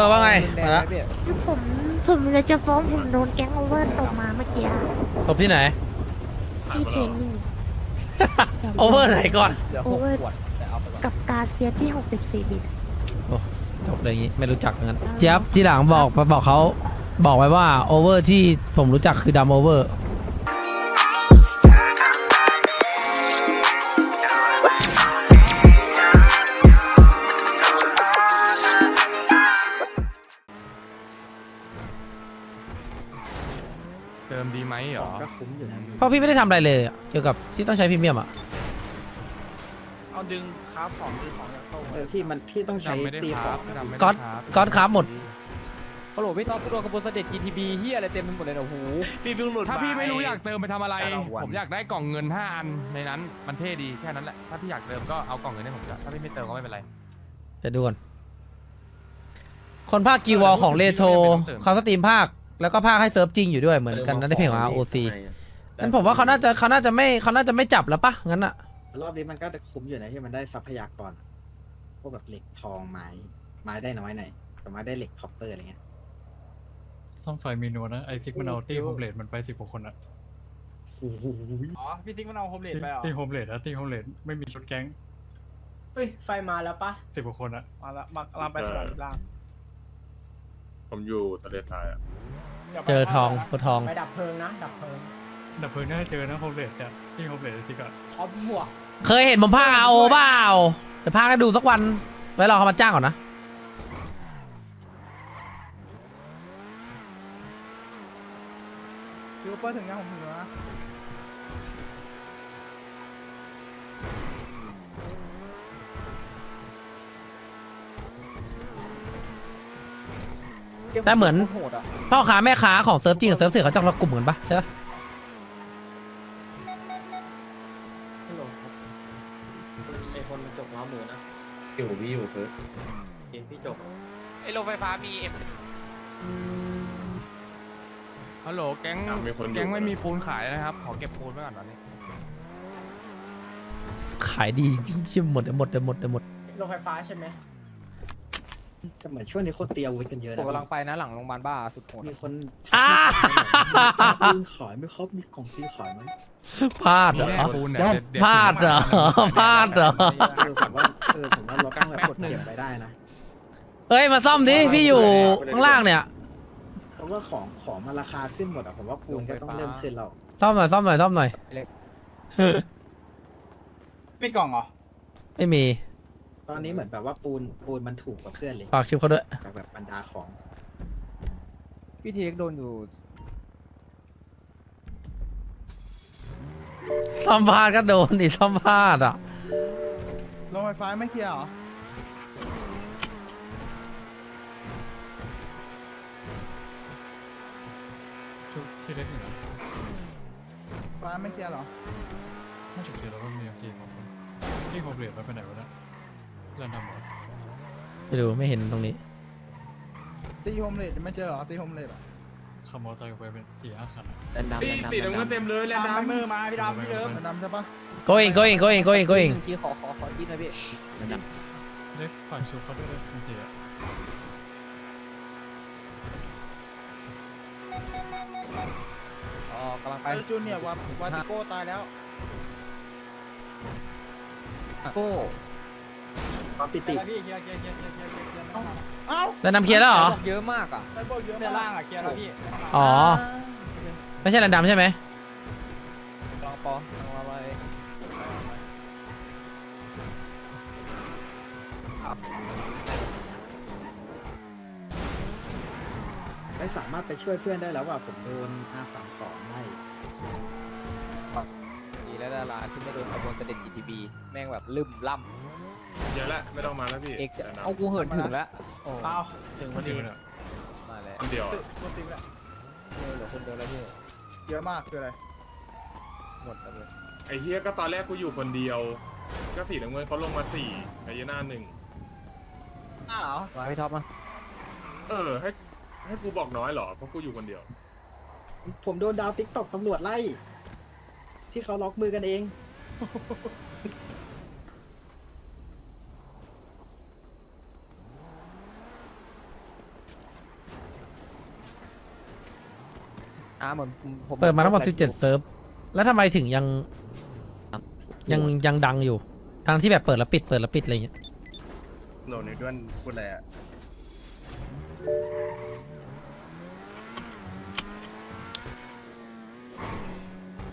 อว่าไงแดมางแล้วนะพี่คือผมผมเลยจะฟ้องผมโดนแก๊งโอเวอร์ตกมาเมื่อกี้อะตบที่ไหนที่เทรนนิ่งโอเวอร์ไหนก่อนเหลือหกขวดแต่เอาไปก่อนกับกาเซียที่64บิตจบเลยอย่างงี้ไม่รู้จักงั้นเจี๊ยบที่หลังบอกบอกเขาบอกไว้ว่าโอเวอร์ที่ผมรู้จักคือดัมโอเวอร์ คุ้มอยู่นะเพราะพี่ไม่ได้ทำอะไรเลยอะเกี่ยวกับที่ต้องใช้พรีเมียมอะ เอาดึงค้าของดึงของจากเข้าเออพี่มันพี่ต้องใช้ดำไม่ได้ตีคขรัอบงดำไม่ได้ก๊อตครับก๊อตครับหมด ฮัลโหลพี่ท็อปกูโดนขบวนเสด็จ GTB เฮียอะไรเต็มไปหมดเลยนะโอ้โห พี่เพิ่งหลุดถ้าพี่ไม่รู้ปอยากเติมไปทำอะไรแต่ละวันผมอยากได้กล่องเงิน5อันในนั้นมันเท่ดีแค่นั้นแหละถ้าพี่อยากเติมก็เอากล่องเงินให้ผมก็ถ้าพี่ไม่เติมก็ไม่เป็นไร เดี๋ยวดูก่อน คนภาคกีวอลของเลโทเขาสตรีมภาค แล้วก็ภาคให้เซิร์ฟจริงอยู่ด้วยเหมือนกันนะในเพลงของ ROC งั้นผมว่าเขาน่าจะเขาน่าจะไม่เขาน่าจะไม่จับแล้วปะงั้นอะรอบนี้มันก็จะคุ้มอยู่นะที่มันได้ทรัพยากรพวกแบบเหล็กทองไม้ไม้ได้น้อยหน่อยแต่ไม้ได้เหล็กคอปเปอร์อะไรเงี้ยซ่อมไฟเมนูนะไอซิกมันเอาตีโฮมเลดมันไปสิบกว่าคนอะโอ้โหอ๋อพี่ติ๊กมันเอาโฮมเลดไปเหรอตีโฮมเลดอะตีโฮมเลดไม่มีชุดแก๊งเฮ้ยไฟมาแล้วปะสิบกว่าคนอะมาแล้วมาลามไปสนามล่างผมอยู่ทะเลทรายอะ เจอทองตัวทอง ไปดับเพลิงนะดับเพลิงดับเพลิงน่าจะเจอนะโฮมเลดจะตีโฮมเลดไอซิกอะท็อปบวกเคยเห็นผมภาค RO เปล่าเดี๋ยวภาคให้ดูสักวันไว้รอเขามาจ้างก่อนนะยูเปอร์ถึงยังผมถึงแล้วนะ แต่เหมือน โหดอะพ่อค้าแม่ค้าของเซิร์ฟจริงกับเซิร์ฟเสียเขาจะละกลุ่มกันปะใช่ปะไอคนจกล้อหมูนะอยู่พี่อยู่คือเอ็นพี่จกไอ้โรงไฟฟ้ามีเอ็มฮัลโหลแก๊งมีคนอยู่ แก๊งไม่มีปูนขายนะครับ ขอเก็บปูนไว้ก่อนตอนนี้ ขายดีจริงๆชิมหมดเดี๋ยวหมดเดี๋ยวหมดเดี๋ยวหมดโรงไฟฟ้าใช่ไหม แต่เหมือนช่วงนี้คนเตรียมอาวุธกันเยอะผมนะกำลังไปนะหลังโรงพยาบาลบ้าสุดโหดมีคนอ้าปืนขายไหม่ครับมีกล่องตีขายไหมพลาดมีเหรอแน่ปูนเนี่ยเด็ดเด็ดพลาดเหรอพลาดเหรอ เออผมว่าเออผมว่าเราต้องแบบกดเก็บไปได้นะเฮ้ย มาซ่อมดิ พี่อยู่ข้างล่างเนี่ย เพราะว่าของของมันราคาขึ้นหมดอะผมว่าปูนก็ต้องเริ่มขึ้นแล้วซ่อมหน่อย ซ่อมหน่อย ซ่อมหน่อยมีกล่องเหรอ ไม่มี ตอนนี้เหมือนแบบว่าปูนปูนมันถูกกว่าเพื่อนเลยฝากชิปเขาด้วย จากแบบบรรดาของ พี่ทีเล็กโดนอยู่ซ่อมพลาดก็โดนดิซ่อมพลาดอะ โรงไฟฟ้าไม่เคลียร์เหรอ ชุดที่เล็กอยู่นะฟ้าไม่เคลียร์เหรอ น่าจะเจอแล้วก็มีเอ็มจีสองคนตีโฮมเลดไปไปไหนวะเนี่ย เล่นทำหมดไปดูไม่เห็นตรงนี้ ตีโฮมเลดไม่เจอเหรอตีโฮมเลดอะขับมอเตอร์ไซค์ไปเป็นสี่ห้าคันอะแดนดำแดนดำสีน้ำเงินเต็มเลยแลนด์ดำดำมือมาพี่ดำพี่เลิฟดำใช่ปะ going going going going going ทีขอขอขอดิ้นหนะพี่แดนดเล็กฝากชุดเขาด้วยเลยเอ็มจีอะำอ๋อกำลังไปจูเนียร์วาวาติโก้ตายแล้ว โก้ ปอปิติพี่เคลียร์เคลียร์เคลียร์เคลียร์เคลียร์เคลียร์เคลียร์เอ้าแล้วนำเคลียร์แล้วเหรอ เยอะมากอะไซบอร์กเยอะมากล่างอะเคลียร์แล้วพี่อ๋อ ไม่ใช่แรนดัมใช่ไหมลองปอลองมาไปไม่สามารถไปช่วยเพื่อนได้แล้วว่าผมโดน R32 ไล่ดีแล้วดาราที่ไม่โดนขบวนเสด็จ GTB แม่งแบบลืมล่ำ เยอะละไม่ต้องมาแล้วพี่เอกจะแต่น้ำเอากูเหินถึงแล้วโอ้เอาถึงพอดีเดี๋ยวเนี่ยมาแล้วคนเดียวอะตัวติ๊กแล้วเออเหลือคนเดียวแล้วพี่เยอะมากคืออะไรหมดแล้วเลยไอ้เฮียก็ตอนแรกกูอยู่คนเดียว ก็สีน้ำเงินเขาลงมาสี่ไอ้ยีน่าหนึ่งอ้าว มาพี่ท็อปมาเออให้ให้กูบอกน้อยเหรอเพราะกูอยู่คนเดียว ผมโดนดาวติ๊กตอกตำรวจไล่ ที่เขาล็อกมือกันเอง เหมือนผมเปิดมาทั้งหมด17 เซิร์ฟ แล้วทำไมถึงยัง ยังยังดังอยู่ทางที่แบบเปิดแล้วปิดเปิดแล้วปิดอะไรเงี้ยโหลในด้วนพูดอะไรอะ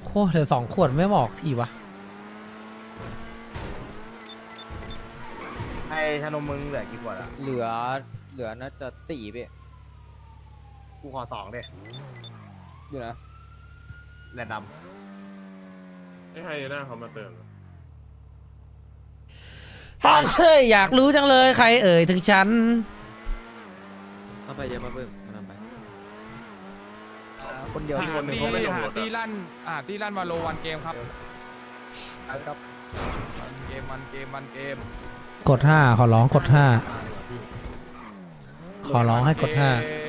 โค้เหลือสองขวดไม่บอกทีวะไอ้ธนมมึงเหลือกี่ขวดอะเหลือเหลือน่าจะสี่พี่กูขอสองดิ อยู่นะแรนดให้ไฮน่าเขามาเติมเหรอเฮ้ยอยากรู้จังเลยใครเอ่ยถึงฉัน เข้าไปเยอะมาเพิ่มมาทำไปคนเดียวหาที่คนหนึ่งตีเขาไม่ลงหารถอะตีลั่นอ่าตีลั่นวาโลวันเกมครับครับวันเกมวันเกมวันเกมกดห้าขอร้องกดห้าขอร้องให้กดห้าเก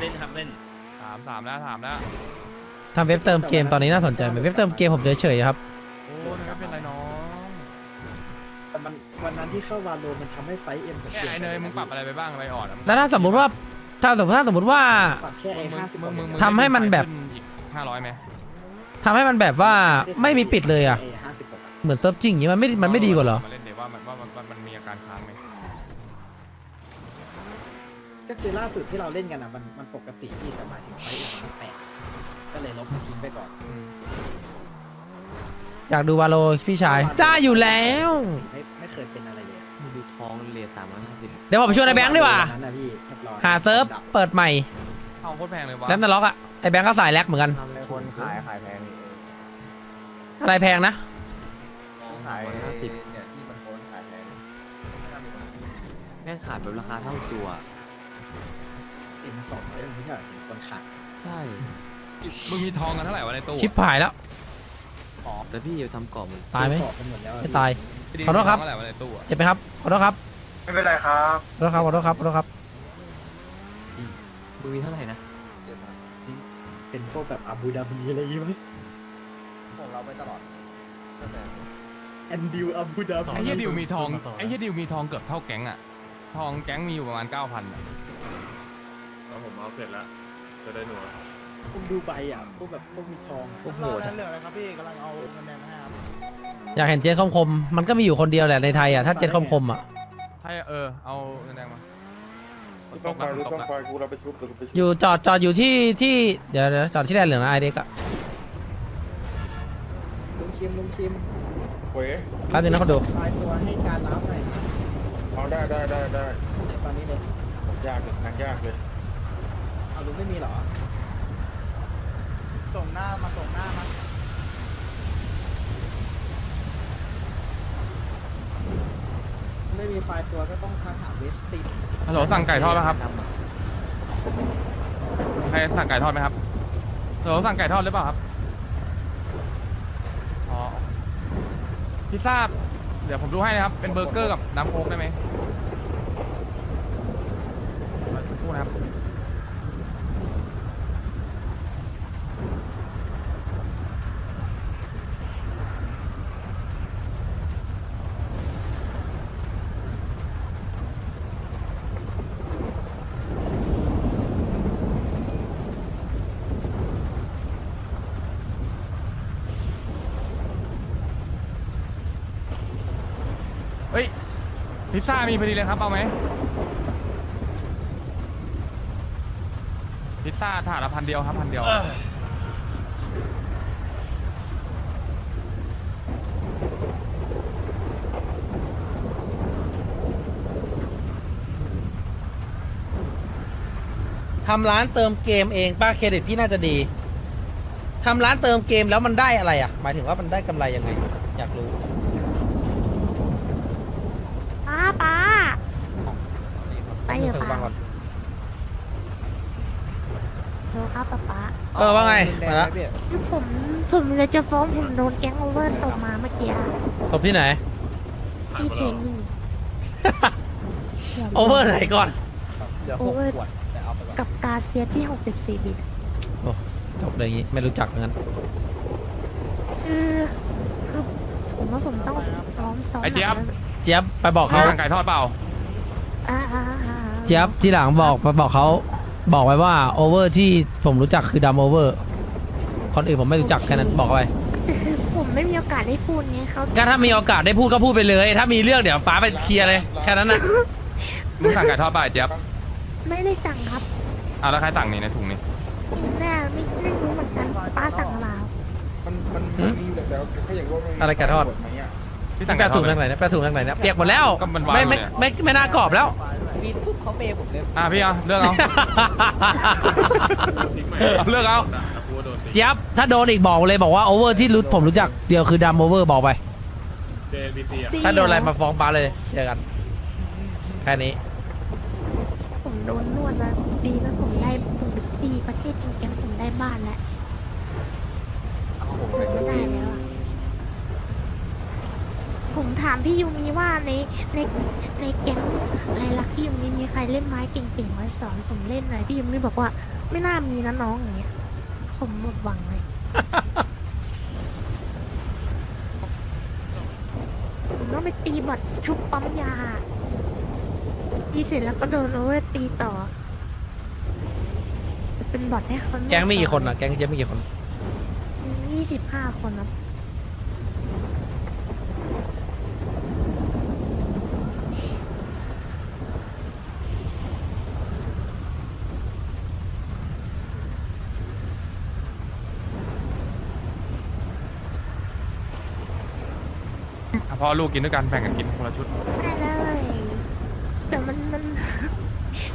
เล่นครับเล่นสามสามแล้วสามแล้วทำเว็บเติมเกมตอนนี้น่าสนใจไหมเว็บเติมเกมผมเฉยๆครับ โอ้ยไม่เป็นไรน้องแต่มันวันนั้นที่เข้าวาโลมันทำให้ไฟเอ็มผมแค่ไอเนยมึงปรับอะไรไปบ้างไปอ่อนอะแล้วถ้าสมมุติว่าถ้าสมมติถ้าสมมติว่า ปรับแค่ไอ้มึงห้าสิบมึงมึงมึงทำให้มันแบบ ขึ้อีกห้าร้อยไหมทำให้มันแบบว่าไม่มีปิดเลยอะ ไอ้ห้าสิบหกเหมือนเซิร์ฟจริงอย่างนี้มันไม่มันไม่ดีกว่าเหรอมาเล่นเดี๋ยวว่ามันว่ามันว่ามันมีอาการค้างไหม ก็ คือล่าสุดที่เราเล่นกันอะมันมันปกติที่แต่หมายถึงไฟเอ็มมันแปลกก็เลยลบมันทิ้งไปก่อนอืมอยากดูวาโลพี่ชาย ได้อยู่แล้ว ไม่ไม่เคยเป็นอะไรเลยดูท้องเรียสามร้อยห้าสิบเดี๋ยวผมไปชวนไอ้แบงค์ดีกว่า นนั้นนะพี่เรียบร้อยหาเซิร์ฟเปิดใหม่ทองโคตรแพงเลยวะแล้วนล็อกอะไอ้แบงค์ก็สายแลกเหมือนกัน คนขายขายแพงอะไรแพงนะ ขายห้าสิบเนี่ยที่มันโคนขายแพงแม่งขายแบบราคาเท่าตัว เอ็มสองร้อยไม่ใช่เหรอคนขายใช่ มึงมีทองกันเท่าไหร่วะในตู้ชิปหายแล้ว แต่พี่จะทำกรอบมันตายไหมบอกกันหมดแล้วอะไม่ตายพี่ขอโทษครับ มีทงเท่าไหร่วะในตู้อะเจ็บไหมครับ ขอโทษครับ ไม่เป็นไรครับ ขอโทษครับ ขอโทษครับ ขอโทษครับ มึงมีเท่าไหร่นะเป็นพวกแบบอาบูดาบีอะไรอย่างงี้ไหมของเราไปตลอดแอนดิวอาบูดาบีไอ้เหี้ยดิวมีทองต่อไอ้เหี้ยดิวมีทองเกือบเท่าแก๊งอะทองแก๊งมีอยู่ประมาณเก้าพันอะ แล้วผมเอาเสร็จแล้ว จะได้หนัวพวกดูใบอะพวกแบบพวกมีทองโอ้โหเหลืออะไรครับพี่กำลังเอาเงินแดงมาให้ครับอยากเห็นเจนคมคมๆมันก็มีอยู่คนเดียวแหละในไทยอะ ถ้าเจนคมคมๆอะ ให้เออเอาเงินแดงมาฝนตต้องกไปแล้วฝนตต้อกงแล้วไปกูเราไปชุบเดี๋ยวกูไปชุบอยู่จอดจอดอยู่ที่ที่เดี๋ยวเดี๋ยวจอดที่แดนเหลืองนะไอเด็กอะลุงคิมลุงคิมเว้ยแป๊บนึงนะคนดูลายตัวให้การรับหน่อยเอาได้ได้ได้ได้ตอนนี้เลยยากเลยทางยากเลย เอาลุงไม่มีเหรอ ส่งหน้ามาส่งหน้ามาไม่มีไฟล์ตัวก็ต้องทักหาเวสตินฮัลโหลสั่งไก่ทอดไหมครับ ใครสั่งไก่ทอดไหมครับฮัลโหลสั่งไก่ทอดหรือเปล่าครับ อ๋อ พิซซ่า เดี๋ยวผมดูให้นะครับ เป็นเบอร์เกอร์กับน้ำโค้กได้ไหมมาสักครู่นะครับ เฮ้ยพิซซ่ามีพอดีเลยครับ เอาไหมพิซซ่าถาดละพันเดียวครับพันเดียว ทำร้านเติมเกมเองป้าเครดิตพี่น่าจะดี ทำร้านเติมเกมแล้วมันได้อะไรอะ หมายถึงว่ามันได้กำไรยังไง อยากรู้ ป้าป้า ไปอยู่ฟังป้าก่อนดูครับป้าป้าเออว่าไงมาละคือผมผมเลยจะฟ้องผมโดนแก๊งโอเวอร์ตกมาเมื่อกี้ตบที่ไหน ที่เพนนี่โอเวอร์ไหนก่อนเหลือหกขวดแต่เอาไปก่อนกับกาเซียที่ 64 บิตจบเลยอย่างงี้ไม่รู้จักเหมือนกันคือคือผมว่าผมต้องซ้อมซ้อมไอ้เจี๊ยบเจี๊ยบไปบอกเขาสั่งไก่ทอดเปล่าอ่าอ่าอ่า เจี๊ยบที่หลังบอกไปบอกเขาบอกไว้ว่าโอเวอร์ที่ผมรู้จักคือดัมโอเวอร์คนอื่นผมไม่รู้จักแค่นั้นบอกเอาไว้แต่คือผมไม่มีโอกาสได้พูดไงเขาก็ถ้ามีโอกาสได้พูดก็พูดไปเลย ถ้ามีเรื่องเดี๋ยวป้าไปเคลียร์เลยแค่นั้นนะมึงสั่งไก่ทอดป่ะไอ้เจี๊ยบไม่ได้สั่งครับอะแล้วใครสั่งนี่ในถุงนี่อีแม่ไม่ไม่รู้เหมือนกันป้าสั่งมามันมันมันเดี๋ยวเขาอย่างว่ามันอะไรไก่ทอด หมไหมอะ พี่สั่งแปไก่ลทอถุดงไหมทางไหนนะแปลถุงทางไหนนะเปียกหมดแล้วก็มันวางไม่อยู่ไม่เนี่ยไม่ไม่ไม่น่ากรอบแล้วอะพี่เอาเลือกเอาทิ้งใหม่เอาเลือกเอาแต่กูว่าโดนทิ้งเจี๊ยบถ้าโดนอีกบอกเลยบอกว่าโอเวอร์ที่รู้ผมรู้จักเดียวคือดัมโอเวอร์บอกไปเจบีซีอะดีถ้าโดนอะไรมาฟ้องป้าเลยเจอกันแค่นี้ผมโดนนวดแล้วดีนะผมได้ผมไปตีประเทศจริงจังผมได้บ้านแล้วผมไม่ได้แล้วอะ ผมถามพี่ยูมีว่าในในในแก๊งอะไรลักพี่ยูมีมีใครเล่นไม้เก่งๆไว้สอนผมเล่นหน่อยพี่ยูมีบอกว่า ไม่น่ามีนะน้องอย่างเงี้ยผมหมดหวังเลยผมต้องไปตีบอดชุบปั๊มยาตีเสร็จแล้วก็โดนโอเวอร์ตีต่อ เป็นบอทให้เขาแก๊งมีกี่คนอะ แก๊งเจี๊ยบมีกี่คน ยี่สิบห้าคนครับ พอลูกกินด้วยกันแบ่งกันกินคนละชุด ได้เลยแต่มันมัน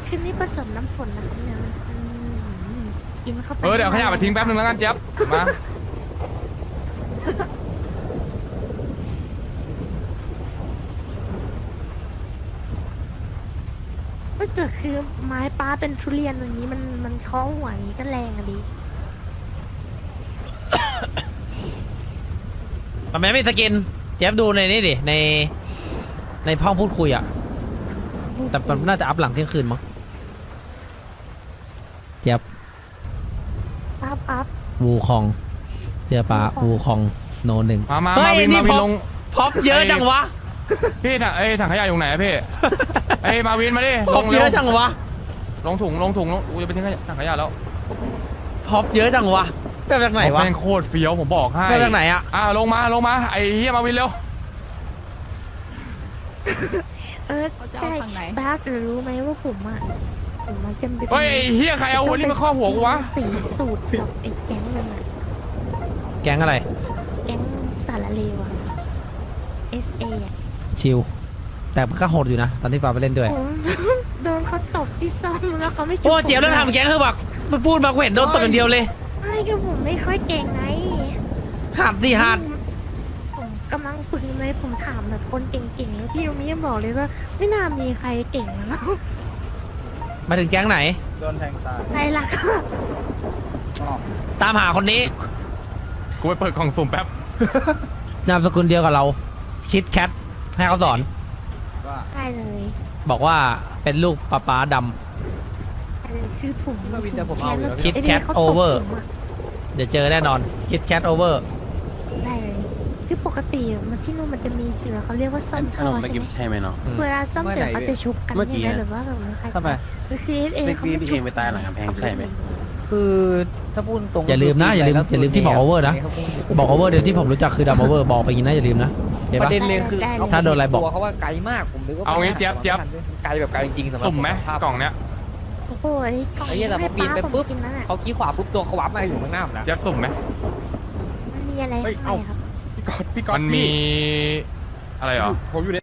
คือนี่ผสมน้ำฝนนะครับเนี่ยมันอืมกินเข้าไปเออเดี๋ยวเอาขยะมาทิ้งแป๊บนึงแล้วกันเจี๊ยบมา เอ้ยแต่คือไม้ป้าเป็นทุเรียนอย่างนี้มันมันเคาะหัวอย่างนี้ก็แรงอะดิทำไมไม่สกิน เจี๊ยบดูในนี่ดิ ใน ในห้องพูดคุยอะ แต่มันน่าจะอัพหลังเที่ยงคืนมั้งเจี๊ยบป้าปั๊บวูคองเจอปลาวูคองโนหนึ่งมามาเฮ้มายวินนี่มาวิพนบลงพบเยอะจังวะ พี่ถังเอ้ยถังขยะอยู่ไหนอะพี่เอ้ยมาวินมาดิพลบงเยเร็วอะจังวะ ลงถุงลงถุงลงกูจะไปทิ้งขยะถังขยะแล้วพบเยอะจังวะ แบบจากไหนวะแม่งโคตรเฟี้ยวผมบอกให้แบบจากไหนอะอะลงมาลงมาไอ้เฮียมาวินเร็วเออใช่ป้าจะรู้ไหมว่าผมอะผมมาจะเป็นเฮ้ยไอ้เฮียใครเอาวันนี้มาครอบหัวกูวะสีสูตรกับไอ้แก๊งนึงอะแก๊งอะไร แก๊งสารเลวอะ S A อะชิลแต่มันก็โหดอยู่นะ ตอนที่ปาไปเล่นด้วย ผมโดนเขาตบที่ซ่อมแล้วเขาไม่ช่วยโอ้เจี๊ยบแล้วทำแก๊งคือแบบมันพูดมากูเห็นโดนตบอย่างเดียวเลย ไม่ก็ผมไม่ค่อยเก่งไง หัดดิหัดผมกำลังฝึกเลยผมถามแบบคนเก่งๆแล้วพี่ยูมิยังบอกเลยว่า ไม่น่ามีใครเก่งนะมาถึงแก๊งไหน โดนแทงตายใครล่ะก็ตามหาคนนี้กูไปเปิดกล่องสุ่มแป๊บ นามสกุลเดียวกับเรา คิดแคทให้เขาสอนได้เลย บอกว่าเป็นลูกป้าป้าดได้เลย คือผมมาวินแต่ผมเอาอยู่แล้วคิดไอ้แคนี่ทเขาตบโอเวอร์ผมะำเดี๋ยวเจอแน่นอน คิดแคทโอเวอร์ ได้เลยคือปกติมันที่นู่นมันจะมีเสือเขาเรียกว่าซ่อมท่อใช่ไหมใช่ไหมเนาะ เวลาซ่อมเสร็จเขาจะชุบกันเมื่อกี้ใช่ไหมอะหรือว่าแบบว่าใครทำไม ก็คือเอเมื่อเขากี้ไม่พี่ชุเอบงไปตายหลังกำแพงใช่ไหม คือถ้าพูดตรงอย่าลืมนะอย่าลืมอย่าลืมที่บอก over นะ บอกโอเวอร์เดี๋ยวที่ผมรู้จักคือดัมโอเวอร์บอกไปอย่างนี้นะอย่าลืมนะเห็นประปะเด็นเลยคือถ้าโดนอะไรบอก ตัวเขาว่าไกลมากผมนึกว่าเอางี้เจี๊ยบเจี๊ยบ ไกลแบบไกลจริงๆสำหรับสุ่มไหมภาพกล่องเนี้ย โอ้โหไอ้กล่องไอ้เหี้ยแต่พอให้ปีนป้าไปผมปุ๊บกินนั่นแหละเขาขี้ขวาปุ๊บตัวเขาวับมาอยู่ข้างหน้าผมนะเจี๊ยบสุ่มไหมมันมีอะไรเฮ้ยข้างเอ้าในครับพี่กอดพี่กอดมันมีอะไรเหรอ ผมอยู่ใน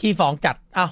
ขี้ฟ้องจัดอ้าว